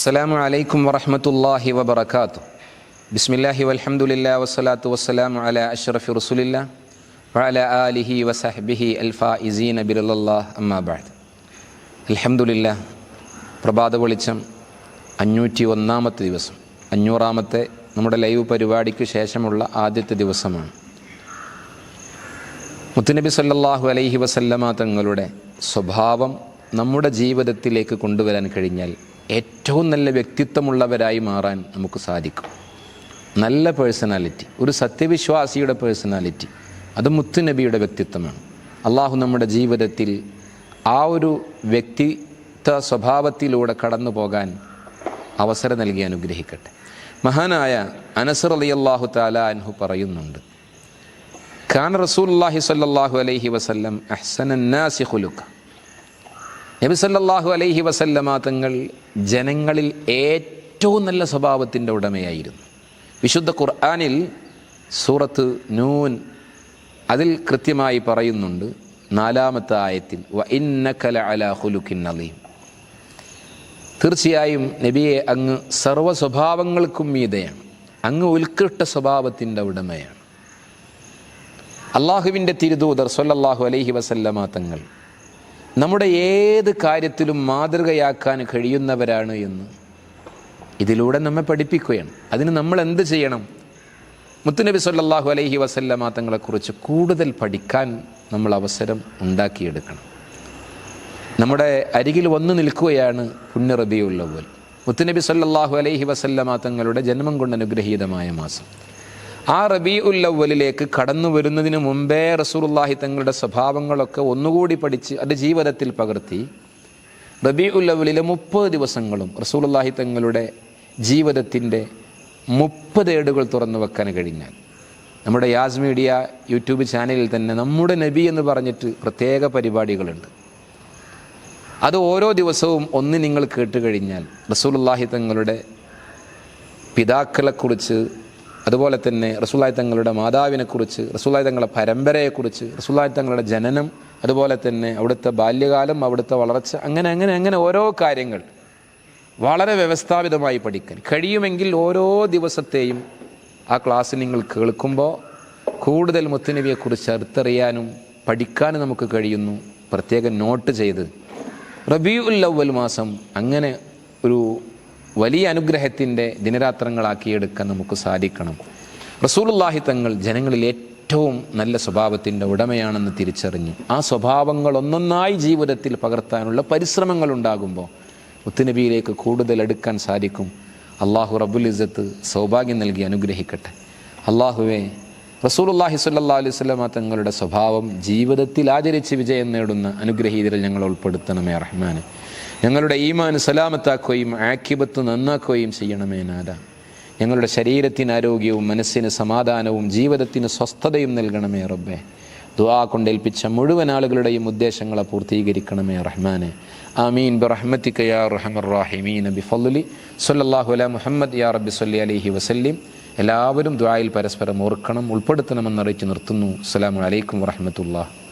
അസ്സലാമു അലൈക്കും വറഹമത്തല്ലാഹി വബർക്കാത്തു ബിസ്മില്ലാഹി വൽഹമുല്ല വസ്സലാത്തു വസ്സലാമു അല അഷ്റഫി റസുലില്ല വഅല ആലിഹി വസഹബിഹി അൽഫാ ഇസീൻ അബിറുല്ലാഹ് അമ്മാബാദ് അൽഹമുല്ല പ്രഭാത വെളിച്ചം അഞ്ഞൂറ്റി ഒന്നാമത്തെ ദിവസം. അഞ്ഞൂറാമത്തെ നമ്മുടെ ലൈവ് പരിപാടിക്ക് ശേഷമുള്ള ആദ്യത്തെ ദിവസമാണ്. മുത്തുനബി സല്ലാഹു അലൈഹി വസല്ലമ തങ്ങളുടെ സ്വഭാവം നമ്മുടെ ജീവിതത്തിലേക്ക് കൊണ്ടുവരാൻ കഴിഞ്ഞാൽ ഏറ്റവും നല്ല വ്യക്തിത്വമുള്ളവരായി മാറാൻ നമുക്ക് സാധിക്കും. നല്ല പേഴ്സണാലിറ്റി ഒരു സത്യവിശ്വാസിയുടെ പേഴ്സണാലിറ്റി അത് മുത്തുനബിയുടെ വ്യക്തിത്വമാണ്. അള്ളാഹു നമ്മുടെ ജീവിതത്തിൽ ആ ഒരു വ്യക്തിത്വ സ്വഭാവത്തിലൂടെ കടന്നു പോകാൻ അവസരം നൽകി അനുഗ്രഹിക്കട്ടെ. മഹാനായ അനസർ അലി അള്ളാഹു താല അൻഹു പറയുന്നുണ്ട് ഖാൻ റസൂലുള്ളാഹി സ്വല്ലല്ലാഹു അലൈഹി വസല്ലം അഹ്സനന്നാസി ഖുലുഖ. നബി സല്ലല്ലാഹു അലൈഹി വസല്ലമ തങ്ങൾ ജനങ്ങളിൽ ഏറ്റവും നല്ല സ്വഭാവത്തിന്റെ ഉടമയായിരുന്നു. വിശുദ്ധ ഖുർആാനിൽ സൂറത്ത് നൂൻ അതിൽ കൃത്യമായി പറയുന്നുണ്ട് നാലാമത്തെ ആയത്തിൽ വ തീർച്ചയായും നബിയെ അങ്ങ് സർവ സ്വഭാവങ്ങൾക്കും മീതയാണ് അങ്ങ് ഉത്കൃഷ്ട സ്വഭാവത്തിന്റെ ഉടമയാണ്. അള്ളാഹുവിന്റെ തിരുദൂതർ സൊല്ലാഹു അലൈഹി വസല്ലമ തങ്ങൾ നമ്മുടെ ഏത് കാര്യത്തിലും മാതൃകയാക്കാൻ കഴിയുന്നവരാണ് എന്ന്. ഇതിലൂടെ നമ്മെ പഠിപ്പിക്കുകയാണ്. അതിന് നമ്മൾ എന്ത് ചെയ്യണം? മുത്തുനബി സല്ലാഹു അലൈഹി വസല്ലമ തങ്ങളെക്കുറിച്ച് കൂടുതൽ പഠിക്കാൻ നമ്മൾ അവസരം ഉണ്ടാക്കിയെടുക്കണം. നമ്മുടെ അരികിൽ വന്നു നിൽക്കുകയാണ് പുണ്യ പോലെ മുത്തുനബി സല്ലാഹു അലൈഹി വസല്ലമ തങ്ങളുടെ ജന്മം കൊണ്ട് അനുഗ്രഹീതമായ മാസം. ആ റബി ഉല്ലവലിലേക്ക് കടന്നു വരുന്നതിന് മുമ്പേ റസൂലുള്ളാഹി തങ്ങളുടെ സ്വഭാവങ്ങളൊക്കെ ഒന്നുകൂടി പഠിച്ച് അത് ജീവിതത്തിൽ പകർത്തി. റബി ഉല്ലവലിലെ മുപ്പത് ദിവസങ്ങളും റസൂലുള്ളാഹി തങ്ങളുടെ ജീവിതത്തിന്റെ മുപ്പത് ഏടുകൾ തുറന്നു വെക്കാൻ കഴിഞ്ഞാൽ നമ്മുടെ യാസ് മീഡിയ യൂട്യൂബ് ചാനലിൽ തന്നെ നമ്മുടെ നബി എന്ന് പറഞ്ഞിട്ട് പ്രത്യേക പരിപാടികളുണ്ട്. അത് ഓരോ ദിവസവും ഒന്ന് നിങ്ങൾ കേട്ട് കഴിഞ്ഞാൽ റസൂലുള്ളാഹി തങ്ങളുടെ പിതാക്കളെക്കുറിച്ച് അതുപോലെ തന്നെ റസൂലായി തങ്ങളുടെ മാതാവിനെക്കുറിച്ച് റസൂലായി തങ്ങളുടെ പരമ്പരയെക്കുറിച്ച് റസൂലായി തങ്ങളുടെ ജനനം അതുപോലെ തന്നെ അവിടുത്തെ ബാല്യകാലം അവിടുത്തെ വളർച്ച അങ്ങനെ അങ്ങനെ അങ്ങനെ ഓരോ കാര്യങ്ങൾ വളരെ വ്യവസ്ഥാപിതമായി പഠിക്കാൻ. കഴിയുമെങ്കിൽ ഓരോ ദിവസത്തെയും ആ ക്ലാസ് നിങ്ങൾ കേൾക്കുമ്പോൾ കൂടുതൽ മുത്തുനബിയെക്കുറിച്ച് അടുത്തറിയാനും പഠിക്കാനും നമുക്ക് കഴിയുന്നു. പ്രത്യേകം നോട്ട് ചെയ്ത് റബിയുൽ അവൽ മാസം അങ്ങനെ ഒരു വലിയ അനുഗ്രഹത്തിന്റെ ദിനരാത്രങ്ങളാക്കിയെടുക്കാൻ നമുക്ക് സാധിക്കണം. റസൂലുള്ളാഹി തങ്ങൾ ജനങ്ങളിൽ ഏറ്റവും നല്ല സ്വഭാവത്തിന്റെ ഉടമയാണെന്ന് തിരിച്ചറിഞ്ഞു ആ സ്വഭാവങ്ങൾ ഒന്നൊന്നായി ജീവിതത്തിൽ പകർത്താനുള്ള പരിശ്രമങ്ങൾ ഉണ്ടാകുമ്പോൾ മുത്തുനബിയിലേക്ക് കൂടുതൽ എടുക്കാൻ സാധിക്കും. അള്ളാഹു റബുൽ ഇസത്ത് സൗഭാഗ്യം നൽകി അനുഗ്രഹിക്കട്ടെ. അള്ളാഹുവെ റസൂലുള്ളാഹി സ്വല്ലല്ലാഹു അലൈഹി വസല്ലമ തങ്ങളുടെ സ്വഭാവം ജീവിതത്തിൽ ആചരിച്ച് വിജയം നേടുന്ന അനുഗ്രഹീതരിൽ ഞങ്ങൾ ഉൾപ്പെടുത്തണമേ റഹ്മാന്. ഞങ്ങളുടെ ഈമാൻ സലാമത്താക്കുകയും ആക്കിബത്ത് നന്നാക്കുകയും ചെയ്യണമേ നാദ ഞങ്ങളുടെ ശരീരത്തിന് ആരോഗ്യവും മനസ്സിന് സമാധാനവും ജീവിതത്തിന് സ്വസ്ഥതയും നൽകണമേ റബ്ബെ. ദുആ കൊണ്ടേൽപ്പിച്ച മുഴുവൻ ആളുകളുടെയും ഉദ്ദേശങ്ങളെ പൂർത്തീകരിക്കണമേ റഹ്മാനെ. ആമീൻ. ബിറഹ്മത്തിക യാ റഹമർ റാഹിമീൻ ബിഫളലി സല്ലല്ലാഹു അലാ മുഹമ്മദ്. യാ റബ്ബി സല്ലി അലൈഹി വസല്ലിം. എല്ലാവരും ദ്വായിൽ പരസ്പരം ഓർക്കണം ഉൾപ്പെടുത്തണമെന്നറിയിച്ച് നിർത്തുന്നു. അസ്സാം വലൈക്കും വറഹ്മത്തുള്ളാഹി.